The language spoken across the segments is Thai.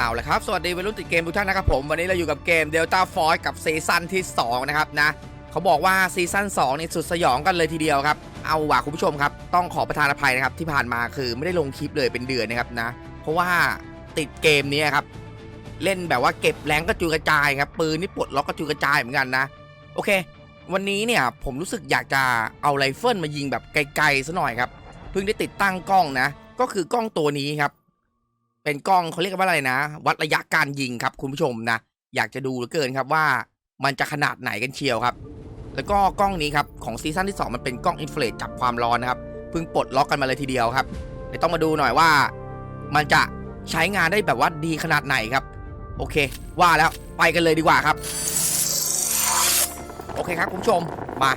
เอาละครับ สวัสดีวัยรุ่นติดเกมทุกท่านนะครับผม วันนี้เราอยู่กับเกม Delta Force กับซีซั่นที่ 2 นะครับนะเขาบอกว่าซีซั่น2นี่สุดสยองกันเลยทีเดียวครับ เอาว่ะคุณผู้ชมครับ ต้องขอประทานอภัยนะครับ ที่ผ่านมาคือไม่ได้ลงคลิปเลยเป็นเดือนนะครับนะ เพราะว่าติดเกมนี้ครับ เล่นแบบว่าเก็บแรงกระจุยกระจายครับปืนนี่ปลดล็อกกระจุยกระจายเหมือนกันนะ โอเค วันนี้เนี่ยผมรู้สึกอยากจะเอาไรเฟิลมายิงแบบไกลๆซะหน่อยครับเพิ่งได้ติดตั้งกล้องนะ ก็คือกล้องตัวนี้ครับ เป็นกล้องเขาเรียกว่าอะไรนะ วัดระยะการยิงครับ คุณผู้ชมนะ อยากจะดูเหลือเกินครับว่ามันจะขนาดไหนกันเชียวครับ แล้วก็กล้องนี้ครับของซีซั่นที่ 2 มันเป็นกล้องอินฟราเรดจับความร้อนนะครับเพิ่งปลดล็อกกันมาเลยทีเดียวครับเดี๋ยวต้องมาดูหน่อยว่า มันจะใช้งานได้แบบว่าดีขนาดไหนครับ โอเค ว่าแล้วไปกันเลยดีกว่าครับ โอเคครับคุณผู้ชมมา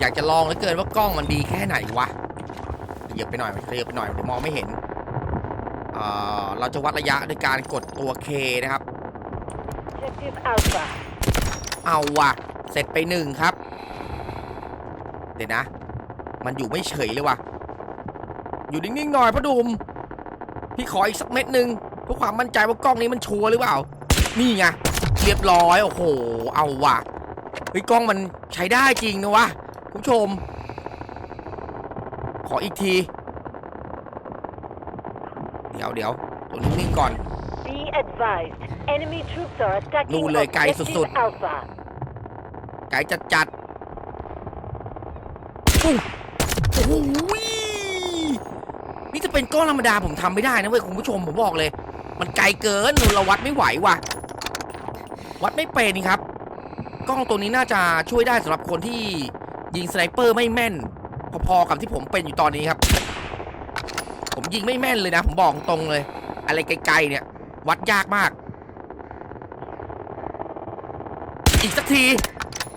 อยากจะลองเหลือเกินว่ากล้องมันดีแค่ไหนวะขยับไปหน่อยขยับไปหน่อยเดี๋ยวมองไม่เห็น เอ่อเราจะวัดระยะด้วยการกดตัว K นะครับ Objective Alpha. เอาว่ะ เสร็จไปหนึ่งครับ เดี๋ยวนะ มันอยู่ไม่เฉยเลยว่ะ อยู่นิ่งๆหน่อยพ่อดุม พี่ขออีกสักเม็ดหนึ่งเพื่อความมั่นใจว่ากล้องนี้มันชัวร์หรือเปล่า นี่ไง เรียบร้อย โอ้โห เอาว่ะ เฮ้ยกล้องมันใช้ได้จริงนะวะคุณผู้ชม ขออีกทีเดี๋ยวเดี๋ยวตัวนิ่งๆก่อน Be advised, enemy troops are attacking นู่นเลยไกล Objective สุด Alpha. ไกลจัดจัดๆปุ้งโอ้โหนี่จะเป็นก้อนธรรมดาผมทำไม่ได้นะเว้ยคุณผู้ชมผมบอกเลย มันไกลเกินเราวัดไม่ไหวว่ะ วัดไม่เป็นครับ กล้องตัวนี้น่าจะช่วยได้สำหรับคนที่ยิงสไนเปอร์ไม่แม่น พอๆกับที่ผมเป็นอยู่ตอนนี้ครับ ผมยิงไม่แม่นเลยนะ ผมบอกตรงเลย อะไรไกลๆเนี่ย วัดยากมาก อีกสักที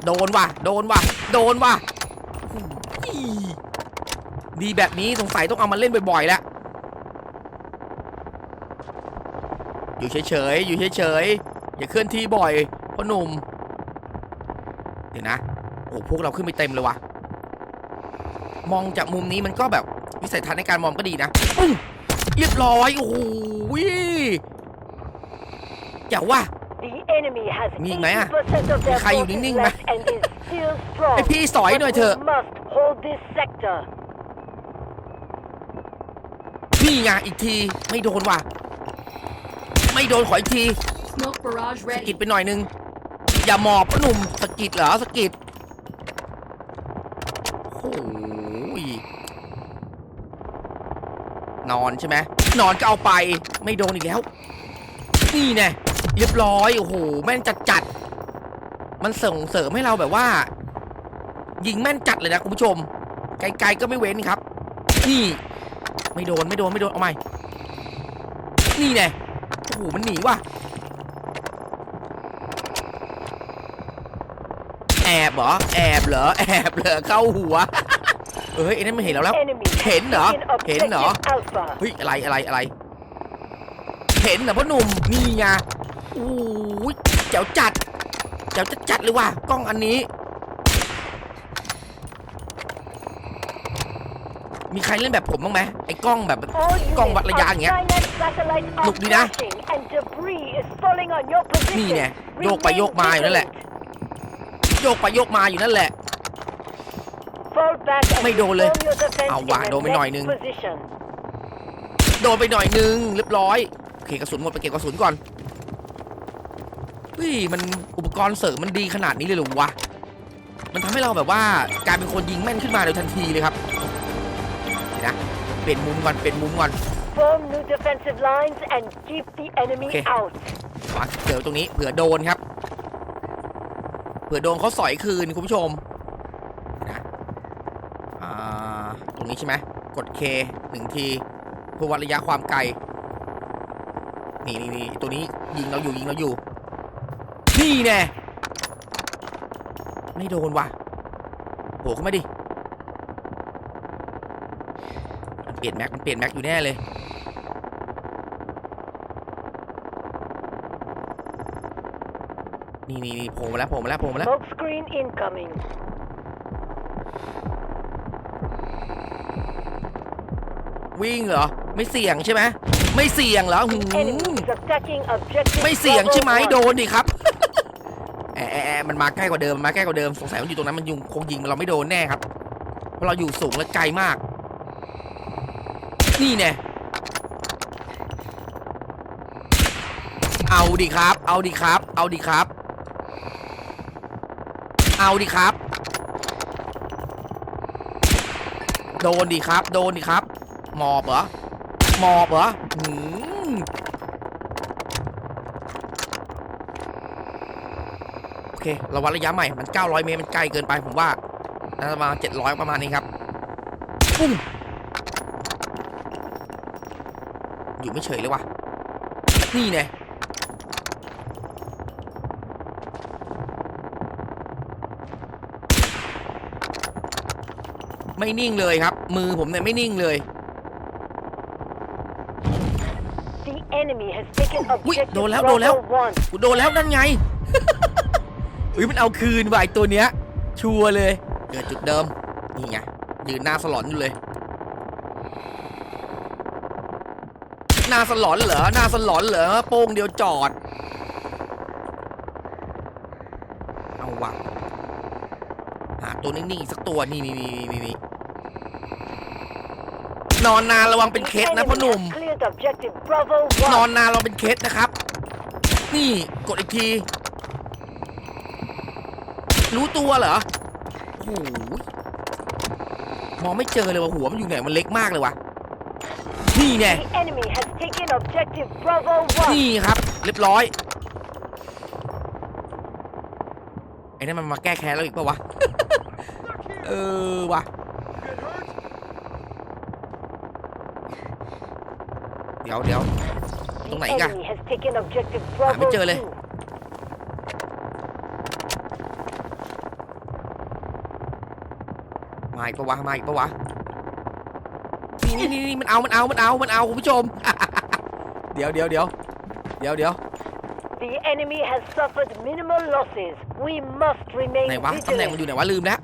โดนว่ะ โดนว่ะ โดนว่ะ ดีแบบนี้สงสัยต้องเอามาเล่นบ่อยๆแล้ว อยู่เฉยๆ อยู่เฉยๆ อย่าเคลื่อนที่บ่อยพ่อหนุ่ม เดี๋ยวนะ โอ้พวกเราขึ้นไปเต็มเลยว่ะมองจากมุมนี้มันก็แบบ วิสัยทัศน์ในการมองก็ดีนะปุ้งเรียบร้อยโอ้โหอย่าว่า The enemy has มีอีกไหมอะ80% of their มีใครอยู่ forces นิ่งๆไหม left and is still strong. ไอพี่สอยหน่อยเถอะ We must hold this sector. นี่ไงอีกทีไม่โดนว่ะ ไม่โดนขออีกที Smoke barrage สะ ready. กิดไปหน่อยนึง อย่าหมอบพ่อหนุ่มสะกิดเหรอสะกิดโอ้ย นอนใช่ไหมนอนก็เอาไปไม่โดนอีกแล้ว นี่แน่เรียบร้อยโอ้โหแม่นจัดจัดมันส่งเสริมให้เราแบบว่า ยิงแม่นจัดเลยนะคุณผู้ชม ไกลๆก็ไม่เว้นครับ นี่ ไม่โดนไม่โดนไม่โดนเอาใหม่นี่แน่โอ้โหมันหนีว่ะแอบเหรอแอบเหรอแอบเหรอเข้าหัว เฮ้ยไอ้นั่นมันเห็นเราแล้ว Enemy เห็นเหรอ taken เห็นเหรอ Objective Alpha. เฮ้ยอะไรอะไรอะไร เห็นเหรอพ่อหนุ่มนี่ไงโอ้ยเจ๋วจัดเจ๋วจัดจัดเลยว่ะกล้องอันนี้ มีใครเล่นแบบผมบ้างไหมไอ้กล้องแบบ All กล้องวัด units ระยะ on อย่างเงี้ย Skynet satellite are หนุกดีนะ crashing and debris is falling on your นี่ position. ไงโยกไปโยกมาอยู่นั่นแหละ โยกไปโยกมาอยู่นั่นแหละ Fall back and ไม่โดนเลย reform your defense เอาว่ะ in the โดนไปหน่อย next นึง position. โดนไปหน่อยนึงเรียบร้อยโอเคกระสุนหมดไปเก็บกระสุนก่อนเฮ้ยมันอุปกรณ์เสริมมันดีขนาดนี้เลยเหรอวะ มันทำให้เราแบบว่ากลายเป็นคนยิงแม่นขึ้นมาโดยทันทีเลยครับเดี๋ยวนะเปลี่ยนมุมก่อนเปลี่ยนมุมก่อน Form new defensive lines and keep the enemy Okay. out. วางเดี๋ยวตรงนี้เผื่อโดนครับ เผื่อโดนเขาสอยคืนคุณผู้ชมเดี๋ยวนะอ่าตรง นี้ใช่ไหมกด K หนึ่งทีเพื่อวัดระยะความไกล นี่นี่นี่ตัวนี้ยิงเราอยู่ยิงเราอยู่ นี่แน่ไม่โดนว่ะโผล่เข้ามาดิ มันเปลี่ยนแม็ก มันเปลี่ยนแม็กอยู่แน่เลย นี่นี่นี่โผล่มาแล้วโผล่มาแล้วโผล่มาแล้ว Smoke screen incoming. วิ่งเหรอ ไม่เสี่ยงใช่ไหมไม่เสี่ยงเหรอหื Enemy ม is attacking objective ไม่เสี่ยงใช่ไหม Bravo โด one. นดิครับแอะแอะแอะมันมาใกล้กว่าเดิมมันมาใกล้กว่าเดิมสงสัยมันอยู่ตรงนั้นมันยุงคงยิงเราไม่โดนแน่ครับ เพราะเราอยู่สูงและไกลมาก นี่แน่เอาดิครับ เอาดิครับ เอาดิครับ เอาดิครับ โดนดิครับ โดนดิครับ หมอบเหรอหมอบเหรอหืมโอเค เราวัดระยะใหม่มัน 900 เมตรมันไกลเกินไปผมว่าน่าจะประมาณ700 ประมาณนี้ครับปุ้มอยู่ไม่เฉยเลยว่ะนี่แน่ไม่นิ่งเลยครับ มือผมเนี่ยไม่นิ่งเลย The enemy has taken Ui, objective đồ léo, đồ léo. Bravo one. กูโดนแล้วนั่นไงเฮ้ยมันเอาคืนว่ะไอตัวเนี้ย ชัวร์เลย เกิดจุดเดิม นี่ไงยืนหน้าสลอนอยู่เลย หน้าสลอนเหรอ หน้าสลอนเหรอ โป้งเดียวจอด เอาวะหาตัวนิ่งๆอีกสักตัว นี่นี่นี่นี่นี่ นอนนานระวังเป็น The เคสนะพ่อ enemy หนุ่ม has cleared objective Bravo นอน one. นานเราเป็นเคสนะครับ นี่กดอีกที รู้ตัวเหรอโอ้โหมองไม่เจอเลยว่าหัวมันอยู่ไหนมันเล็กมากเลยว่ะนี่แน่ The enemy has taken objective Bravo one. นี่ครับ เรียบร้อยไอ้นั่นมันมาแก้แค้นเราอีกปะวะ เออว่ะ ดี๋ยวเดี๋ยว The ตรงไหนอีกอะ enemy has taken objective หาไม่ Bravo เจอเลย two. มาอีกปะวะมาอีกปะวะนี่นี่นี่นี่มันเอามันเอามันเอามันเอาคุณผู้ชม เดี๋ยวเดี๋ยวเดี๋ยวเดี๋ยวเดี๋ยว The enemy has suffered minimal losses. We must remain ไหนวะตำแหน่งมันอ vigilant. ยู่ไหนวะลืมแล้ว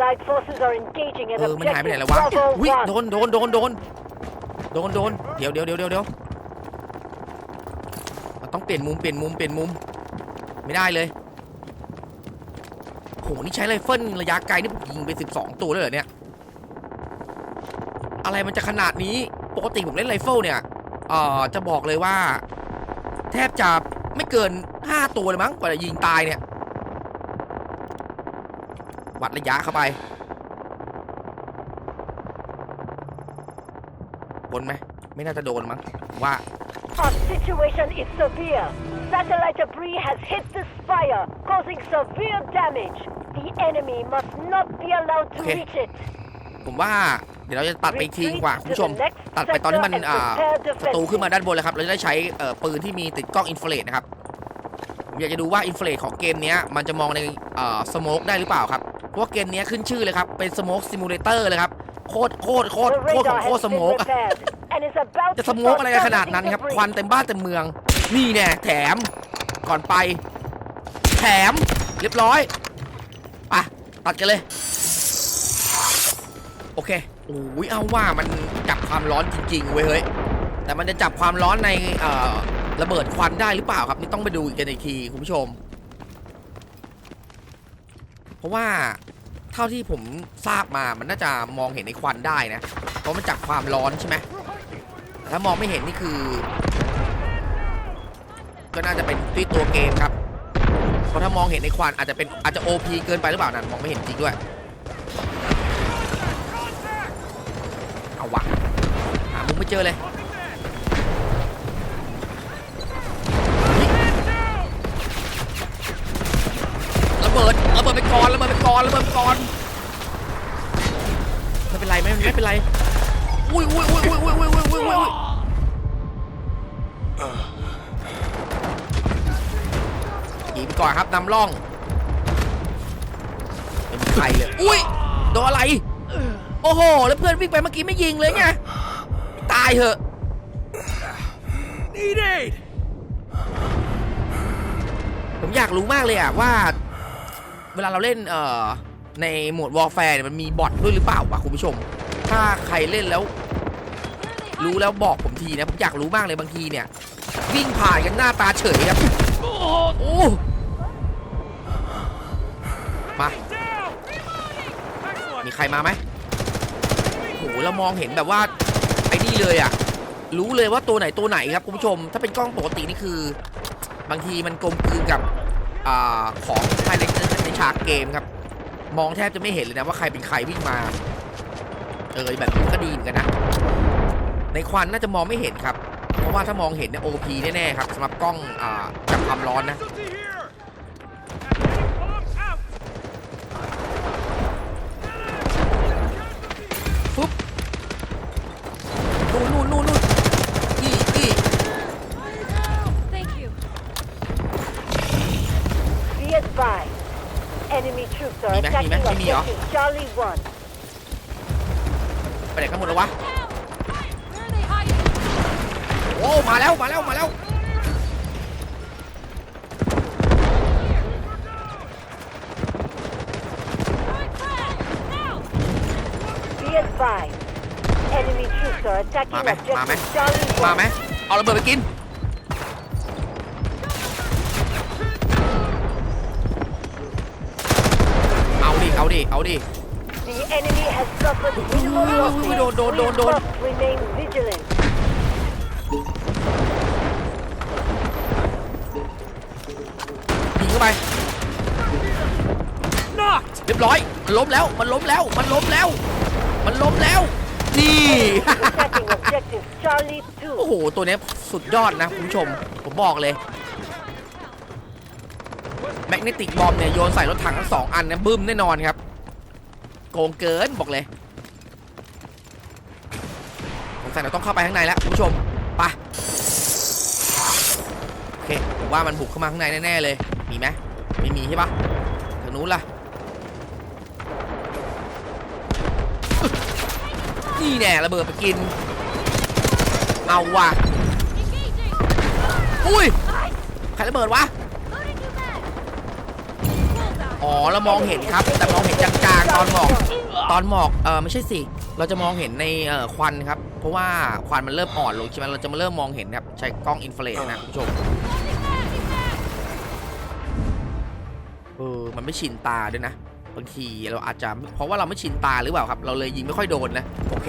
Allied forces are engaging at เออมันหายไปไหน objective แล้ววะ Bravo อุ้ย one. โดนโดน โดน โดน โดน โดน เดี๋ยวเดี๋ยวเดี๋ยวเดี๋ยวเดี๋ยวมันต้องเปลี่ยนมุม เปลี่ยนมุม เปลี่ยนมุม ไม่ได้เลยโห นี่ใช้ไรเฟิลระยะไกลนี่ผมยิงไป 12 ตัวเลยเหรอเนี่ย อะไรมันจะขนาดนี้ ปกติผมเล่นไรเฟิลเนี่ยเอ่อจะบอกเลยว่า แทบจะไม่เกิน 5 ตัวเลยมั้งกว่าจะยิงตายเนี่ย วัดระยะเข้าไปบนไหมไม่น่าจะโดนมั้งผมว่า Our situation is severe. Satellite debris has hit the spire, causing severe damage. The enemy must not be allowed to Okay. reach it. ผมว่าเดี๋ยวเราจะตัดไปอีกทีดี Retreat กว่าคุณ to ผู้ชม the next ตัดไปตอนที่ sector มัน and อ่า prepare ศัตรูขึ้นมา defenses. ด้านบนเลยครับ เราจะได้ใช้เอ่อปืนที่มีติดกล้องอินฟราเรดนะครับ ผมอยากจะดูว่าอินฟราเรดของเกมเนี้ยมันจะมองในเอ่อสโมกได้หรือเปล่าครับ เพราะว่าเกมเนี้ยขึ้นชื่อเลยครับ เป็นสโมกซิมูเลเตอร์เลยครับ โคตรโคตรโคตร The โคตรของ radar โคตร has ส been โมกอะ repaired and is about จะ to สโมก start อะไรกันขนาดนั้นครับ targeting ควัน debris. เต็มบ้านเต็มเมือง นี่แน่แถมก่อนไป แถมเรียบร้อยไปตัดกันเลย โอเคโอ้ยเอาว่ามันจับความร้อนจริงๆเว้ยเฮ้ยแต่มันจะจับความร้อนในเอ่อระเบิดควันได้หรือเปล่าครับ นี่ต้องไปดูอีกกันอีกทีคุณผู้ชม เพราะว่าเท่าที่ผมทราบมามันน่าจะมองเห็นในควันได้นะ เพราะมันจับความร้อนใช่ไหมถ้ามองไม่เห็นนี่คือ ก็น่าจะเป็นที่ตัวเกมครับ เพราะถ้ามองเห็นในควันอาจจะเป็นอาจจะ OP เกินไปหรือเปล่านั่นมองไม่เห็นจริงด้วย เอาวะหามุมไม่เจอเลย ระเบิดระเบิดไป ก่อนระเบิดไปก่อนระเบิดไปก่อนไม่เป็นไรไม่ไม่เป็นไรอุ้ยอุ้ยอุ้ยอุ้ยอุ้ยอุ้ยอุ้ยอุ้ยอุ้ยยิงไปก่อนครับนำร่องไม่มีใครเลยอุ้ยโดนอะไรโอ้โหแล้วเพื่อนวิ่งไปเมื่อกี้ไม่ยิงเลยไงตายเหอะ Need aid! ผมอยากรู้มากเลยอะว่า เวลาเราเล่นเอ่อในโหมดวอลแฟร์เนี่ยมันมีบอทด้วยหรือเปล่าวะคุณผู้ชม ถ้าใครเล่นแล้ว รู้แล้วบอกผมทีนะผมอยากรู้มากเลยบางทีเนี่ย วิ่งผ่านกันหน้าตาเฉยครับโอ้มามีใครมาไหมโหเรามองเห็นแบบว่าไอ้นี่เลยอะรู้เลยว่าตัวไหนตัวไหนครับคุณผู้ชม ถ้าเป็นกล้องปกตินี่คือ บางทีมันกลมกลืนกับอของภายใน ฉากเกมครับ มองแทบจะไม่เห็นเลยนะว่าใครเป็นใครวิ่งมา เออแบบนี้ก็ดีเหมือนกันนะ ในควันน่าจะมองไม่เห็นครับ เพราะว่าถ้ามองเห็นเนี่ยโอพีแน่ๆครับสำหรับกล้องอ่าจับความร้อนนะ Charlie 1. ไปไหนกันหมดแล้ววะ Where are they hiding? โอ้ มาแล้วมาแล้วมาแล้ว Throwing frag! Now! Be advised. Enemy troops are attacking Mà mẹ, mà mẹ. objective Charlie มา 1. ไหมเอาระเบิดไปกิน เอาดิเอาดิ เอาดิ The enemy has suffered minimal Ui, ui, ui, losses. đồn, đồn, đồn, We đồn. must remain vigilant. ยิงเข้าไป เรียบร้อย มันล้มแล้ว มันล้มแล้ว มันล้มแล้ว มันล้มแล้ว นี่ Attacking objective Charlie โอ้ 2. โห ตัวเนี้ยสุดยอดนะคุณผู้ชม ผมบอกเลย แมกเนติกบอมเนี่ยโยนใส่รถถังทั้งสองอันนะบึ้มแน่นอนครับ โกงเกินบอกเลยสงสัยเราต้องเข้าไปข้างในแล้วคุณผู้ชมไปโอเคผมว่ามันบุกเข้ามาข้างในแน่ๆเลย มีไหมไม่มีใช่ปะทางนู้นล่ะนี่แน่ระเบิดไปกิน เอาว่ะ อุ้ย ใครระเบิดวะ อ๋อเรามองเห็นครับ แต่มองเห็นจางๆตอนหมอกตอนหมอกเออไม่ใช่สิเราจะมองเห็นในเอ่อควันครับ เพราะว่าควันมันเริ่มอ่อนลงใช่ไหมเราจะมาเริ่มมองเห็นครับใช้กล้องอินฟราเรดนะคุณผู้ชม Loading mag! เออมันไม่ชินตาด้วยนะบางทีเราอาจจะเพราะว่าเราไม่ชินตาหรือเปล่าครับ เราเลยยิงไม่ค่อยโดนนะโอเค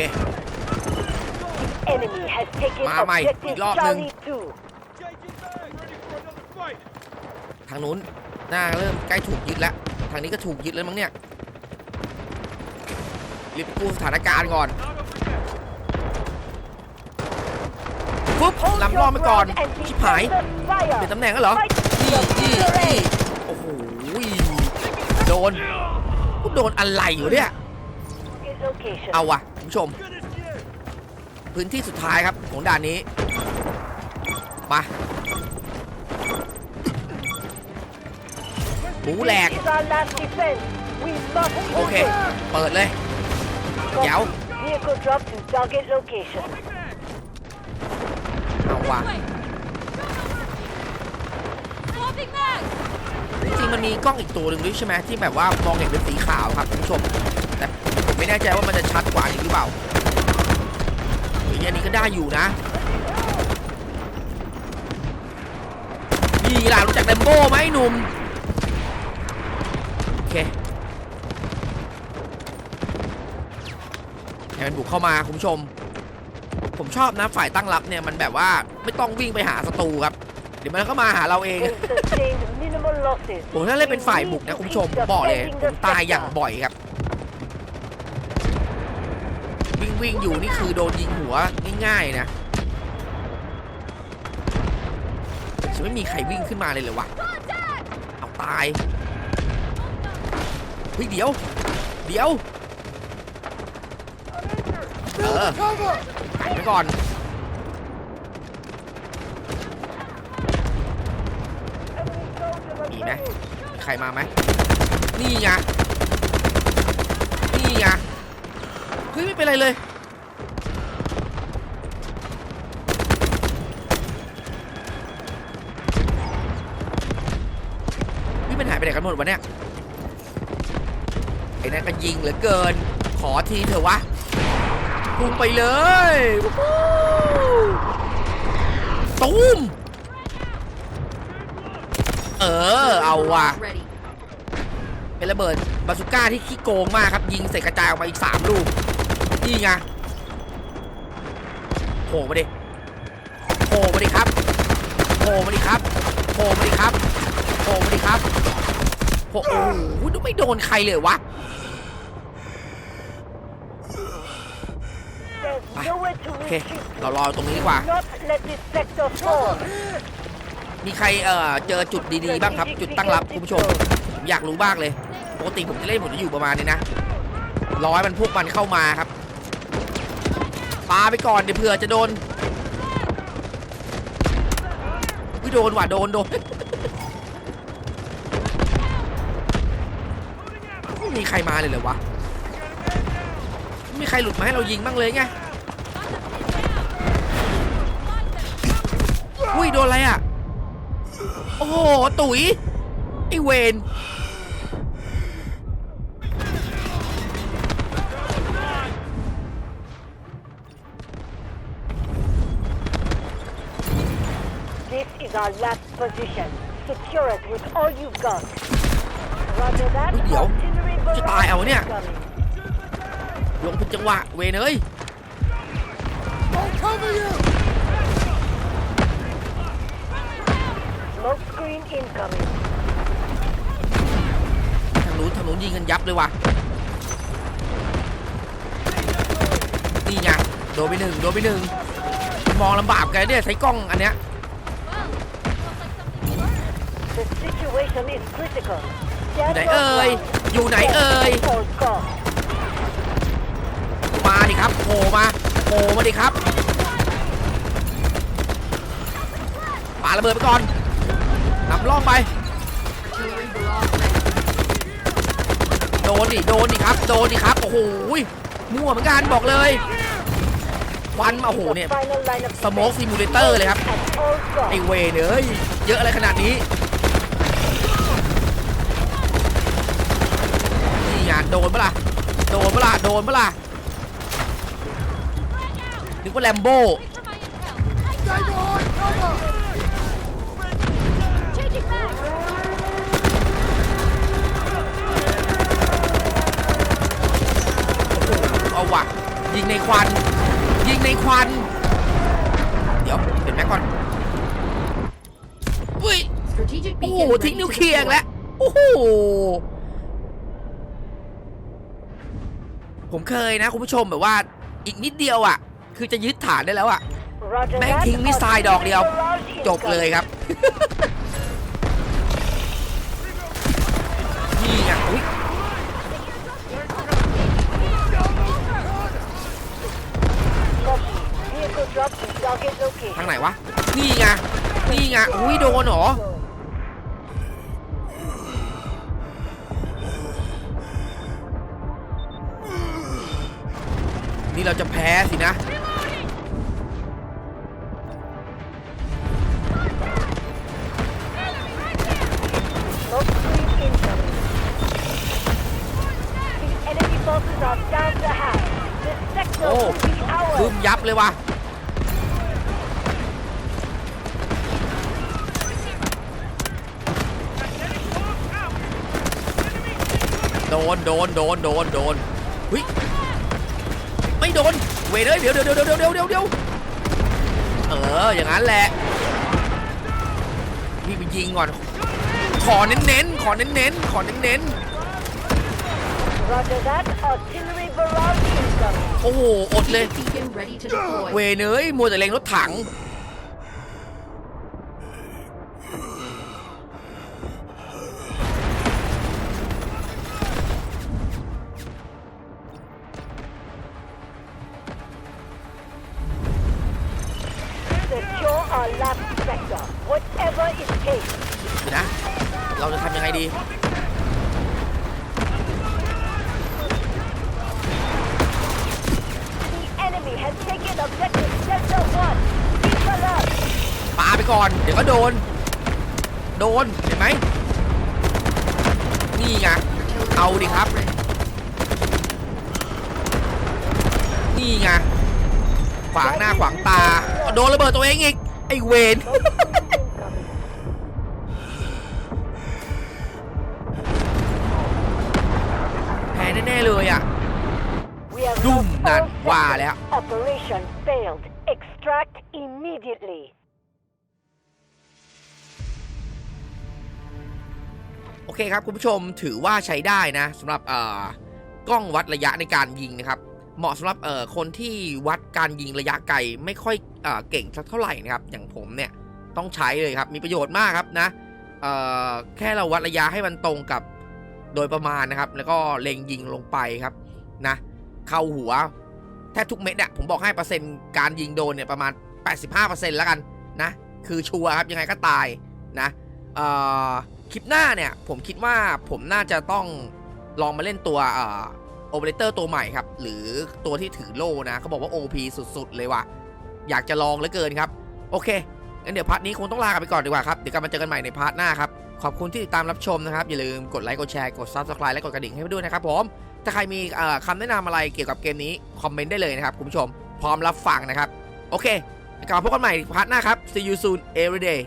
Enemy has taken มาใหม่ objective อีกรอบหนึ่ง Charlie ทางนู้นหน้าเริ่มใกล้ถูกยึดแล้ว ทางนี้ก็ถูกยึดแล้วมั้งเนี่ยรีบกู้สถานการณ์ก่อนปุ๊บ 2. Hold ลำรอบไปก่อนชิบหายเปลี่ยนตำแหน่งกันเหรอนี่นี่นี่โอ้โหโดนกูโดนอะไรอยู่เนี่ยเอาว่ะคุณผู้ชม พื้นที่สุดท้ายครับของด่านนี้มา หมูแหลก This is our last defense. We must โอเค hold it. เปิดเลยเดี๋ยว Vehicle drop to target location. เอาว่ะ Wait! Swapping mag! จริงๆมันมีกล้องอีกตัวหนึ่งด้วยใช่ไหมที่แบบว่ามองเห็นเป็นสีขาวครับคุณผู้ชมแต่ผมไม่แน่ใจว่ามันจะชัดกว่านี้หรือเปล่าเฮ้ยอันนี้ก็ได้อยู่นะนี่ล่ะรู้จักเดมโบ้ไหมหนุ่ม โอเค ให้มันบุกเข้ามาคุณผู้ชม ผมชอบนะฝ่ายตั้งรับเนี่ยมันแบบว่าไม่ต้องวิ่งไปหาศัตรูครับ เดี๋ยวมันก็มาหาเราเอง We sustained minimal losses. ผมถ้าเล่นเป็นฝ่ายบุกนะคุณผู้ชมผมบอกเลยผมตายอย่างบ่อยครับ วิ่งวิ่งอยู่นี่คือโดนยิงหัวง่ายๆนะจะไม่มีใครวิ่งขึ้นมาเลยเหรอวะ เอาตาย เฮ้ยเดี๋ยว เดี๋ยวเออหายไปก่อนมีไหมมีใครมาไหมนี่ไงนี่ไงเฮ้ยไม่เป็นไรเลยนี่มันหายไปไหนกันหมดวะเนี่ยไอ้นั่นก็ยิงเหลือเกิน ขอทีเถอะวะ พุ่งไปเลยตูมเออ เอาว่ะ เป็นระเบิดบาซูก้าที่ขี้โกงมากครับ ยิงเสร็จกระจายออกมาอีก 3 ลูก นี่ไงโผล่มาดิโผล่มาดิครับโผล่มาดิครับโผล่มาดิครับโผล่มาดิครับโผล่โอ้โหดูไม่โดนใครเลยวะ โอเค เรารอตรงนี้ดีกว่า มีใครเอ่อเจอจุดดีๆบ้างครับ จุดตั้งรับคุณผู้ชมผมอยากรู้มากเลยปกติผมจะเล่นผมจะอยู่ประมาณนี้นะรอให้มันพวกมันเข้ามาครับปาไปก่อนเดี๋ยวเผื่อจะโดนวิโดนว่ะโดนโดนไม่มีใครมาเลยเหรอวะไม่มีใครหลุดมาให้เรายิงบ้างเลยไง อุ้ยโดนอะไรอะ โอ้โห ตุ๋ยไอเวน This is our last position. Secure it with all you've got. Roger that. เดี๋ยว Artillery จะตายเอาเนี่ย incoming. ลงผิดจังหวะเวนเอ้ย Smoke screen incoming. ทางนู้นทางนู้นยิงกันยับเลยว่ะนี่ไงโดนไปหนึ่งโดนไปหนึ่งมองลำบากกันเนี่ยใช้กล้องอันเนี้ย The situation is critical. อยู่ไหนเอ่ยอยู่ไหนเอ่ย All go. มาดิครับโผล่มาโผล่มาดิครับปาระเบิดไปก่อน นำล่องไป โดนดิโดนดิครับ โดนดิครับ โอ้โหมั่วเหมือนกันบอกเลยควันมาโอ้โหเนี่ยสโมกซิมูเลเตอร์เลยครับ ไอเวเนยเยอะอะไรขนาดนี้นี่ไงโดนปะล่ะ โดนปะล่ะ โดนปะล่ะ นึกว่าแลมโบ้ Wait for my intel. Changing back. เอาว่ะ ยิงในควัน ยิงในควัน เดี๋ยวเห็นไหมก่อนอุ้ย Strategic โอ้โหทิ้งนิวเคลียร์อีกแล้วโอ้โหผมเคยนะคุณผู้ชมแบบว่าอีกนิดเดียวอะ คือจะยึดฐานได้แล้วอะ Roger แม่ง that. ทิ้งมิสไซล์ดอกเดียว Barrage จบเลย incoming. ครับ นี่ไงอุ้ย ทางไหนวะ นี่ไง นี่ไง อุ้ยโดนหรอ นี่เราจะแพ้สินะ โอ้คืมยับเลยว่ะ นโดนโดนโดนโดนเฮ้ยไม่โดนเวยเลยเดี๋ยวเดี๋ยวเดี๋ยวเดี๋ยวเดี๋ยวเดี๋ยวเดี๋ยวเอออย่างนั้นแหละพี่ไปยิงก่อน ขอเน้นๆขอเน้นๆขอเน้น Roger that. Artillery barrage incoming. ๆโอ้โห อดเลย Beacon ready to deploy. เวยเนยมัวแต่เล็งรถถัง นะ เราจะทำยังไงดี ปาไปก่อน เดี๋ยวก็โดน โดน เห็นไหม นี่ไง เอาดิครับ นี่ไง ขวางหน้าขวางตา โดนระเบิดตัวเองอีก ไอเวน แพ้แน่ๆเลยอะ We have Doom lost นั่น all ว่า sectors. แล้ว Operation failed. Extract immediately. โอเคครับคุณผู้ชมถือว่าใช้ได้นะสำหรับเอ่อกล้องวัดระยะในการยิงนะครับ เหมาะสำหรับเอ่อคนที่วัดการยิงระยะไกลไม่ค่อยเอ่อเก่งสักเท่าไหร่นะครับ อย่างผมเนี่ยต้องใช้เลยครับ มีประโยชน์มากครับนะเอ่อแค่เราวัดระยะให้มันตรงกับ โดยประมาณนะครับ แล้วก็เล็งยิงลงไปครับนะเข้าหัวแทบทุกเม็ดเนี่ยผมบอกให้เปอร์เซ็นต์การยิงโดนเนี่ยประมาณ 85%แล้วกันนะคือชัวร์ครับยังไงก็ตายนะคลิปหน้าเนี่ยผมคิดว่าผมน่าจะต้องลองมาเล่นตัวโอเปอเรเตอร์ตัวใหม่ครับ หรือตัวที่ถือโล่นะเขาบอกว่า OP สุดๆ เลยว่ะ อยากจะลองเหลือเกินครับ โอเคงั้นเดี๋ยวพาร์ทนี้คงต้องลากันไปก่อนดีกว่าครับ เดี๋ยวกลับมาเจอกันใหม่ในพาร์ทหน้าครับ ขอบคุณที่ติดตามรับชมนะครับ อย่าลืมกดไลค์กดแชร์กด Subscribe และกดกระดิ่งให้ด้วยนะครับผมถ้าใครมีคำแนะนำอะไรเกี่ยวกับเกมนี้คอมเมนต์ได้เลยนะครับคุณผู้ชมพร้อมรับฟังนะครับ โอเคกลับมาพบกันใหม่พาร์ทหน้าครับ see you soon every day